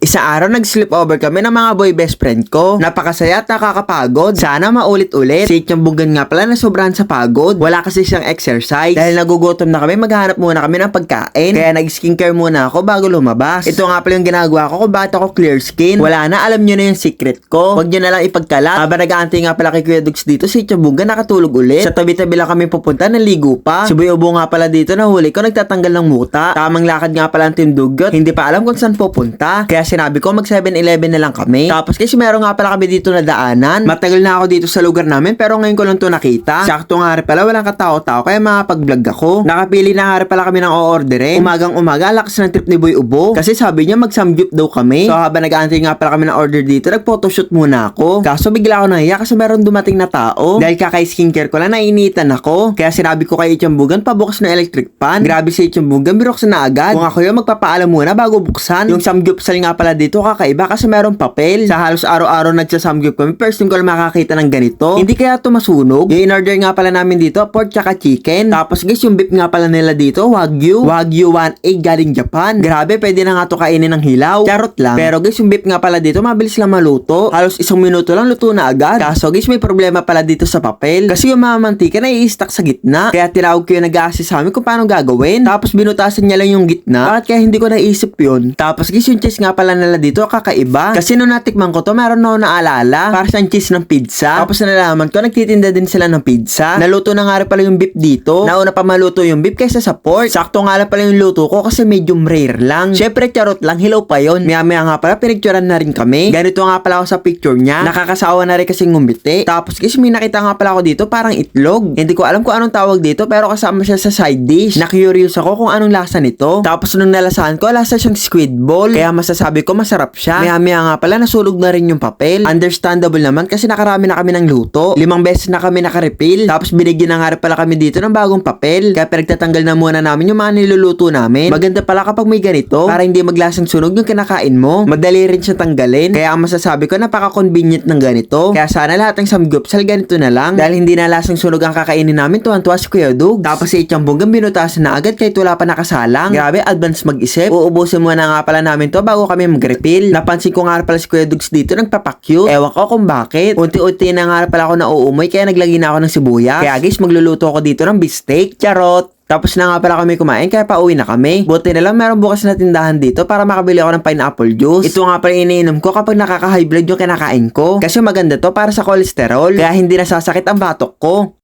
Isang araw nag-sleepover kami ng mga boy best friend ko. Napakasaya at nakakapagod. Sana maulit-ulit. Si Ityang Bunggan nga pala na sobrahan sa pagod. Wala kasi siyang exercise. Dahil nagugutom na kami, maghanap muna kami ng pagkain. Kaya nag-skincare muna ako bago lumabas. Ito nga pala yung ginagawa ko kung bakit ako clear skin. Wala na, alam nyo na yung secret ko. Huwag nyo na lang ipagkalat. Habang nag-aantay nga pala kay Kuya Dugs dito, si Ityang Bunggan nakatulog ulit. Sa tabi-tabi lang kami pupunta, naligo pa. Si nga pala dito, nahuli ko, nagtatanggal ng muta. Tamang lakad nga pala ang Team Dugot. Hindi pa alam kung saan pupunta. Kaya sinabi ko mag 7-Eleven na lang kami. Tapos kasi meron nga pala kami dito na daanan. Matagal na ako dito sa lugar namin pero ngayon ko lang to nakita. Sakto nga rin pala walang katao-tao kaya makapag-vlog ako. Nakapili na nga rin pala kami ng o-orderin. Umagang umaga lakas ng trip ni Boy Ubo. Kasi sabi niya mag-samgyup daw kami. So habang nag-aantay nga pala kami ng order dito, nag-photoshoot muna ako. Kaso bigla ako nahiya kasi meron dumating na tao. Dahil kakay skincare ko lang nainitan ako. Kaya sinabi ko kay Ichambugan pabukas na electric pan. Grabe si Ichambugan, binuksan na agad. Kung ako yun, magpapaalam muna bago buksan. Yung samgyupsal nga pala dito kakaiba kasi meron papel. Sa halos araw-araw nagsasamgyup kami, first time ko lang makakita ng ganito. Hindi kaya ito masunog. Yung in-order nga pala namin dito, pork tsaka chicken. Tapos guys, yung beef nga pala nila dito, Wagyu. Wagyu 1A galing Japan. Grabe, pwede na nga to kainin ng hilaw. Charot lang. Pero guys, yung beef nga pala dito, mabilis lang maluto. Halos isang minuto lang luto na agad. Kaso guys, may problema pala dito sa papel. Kasi yung mga mantika na i-stack sa gitna. Kaya tinawag ko yung nag-assist sa amin kung paano gagawin. Tapos binutasan niya lang yung gitna. Bakit kaya hindi ko naisip yun? Tapos guys, yung cheese nga pala nila dito, kakaiba. Kasi nung natikman ko to, meron na ako naalala. Para sa cheese ng pizza. Tapos nalalaman ko, nagtitinda din sila ng pizza. Naluto na nga rin pala yung beef dito. Nauna pa maluto yung beef kaysa sa pork. Sakto nga lang pala yung luto ko kasi medium rare lang. Syempre, charot lang, hilaw pa yon. Maya-maya nga pala, pinicturean na rin kami. Ganito nga pala ako sa picture niya. Nakakasawa na rin kasi ngumiti. Tapos guys, may nakita nga pala ako dito, parang itlog. Hindi ko alam kung anong tawag dito, pero kasama siya sa side dish. Na-curious ako kung anong lasa nito. Tapos nung nalasahan ko, lasa siyang squid ball. Kaya masasabi ko masarap siya. Maya-maya nga pala, nasulog na rin yung papel. Understandable naman kasi nakarami na kami ng luto. Limang beses na kami naka-refill. Tapos binigyan na nga pala kami dito ng bagong papel. Kaya pinagtatanggal na muna namin yung mga niluluto namin. Maganda pala kapag may ganito para hindi maglasang sunog yung kinakain mo. Madali rin siya tanggalin. Kaya ang masasabi ko napaka-convenient ng ganito. Kaya sana lahat ng samgyupsal ganito na lang. Dahil hindi na lasang sunog ang kakainin namin tuwan-tuwa si Kuya Dug. Tapos si Ichambonggang binutasan na agad kahit wala pa nakasalang. Grabe, advance mag-isip. Uubusin muna nga pala namin to bago kami mag-refill. Napansin ko nga pala si Kuya Dugs dito nagpapakyut. Ewan ko kung bakit. Unti-unti na nga pala ako nauumoy kaya naglagay na ako ng sibuyas. Kaya guys, magluluto ako dito ng beefsteak. Charot! Tapos na nga pala kami kumain kaya pauwi na kami. Buti na lang meron bukas na tindahan dito para makabili ako ng pineapple juice. Ito nga pala iniinom ko kapag nakaka-high blood yung kinakain ko. Kasi maganda to para sa cholesterol. Kaya hindi nasasakit ang batok ko.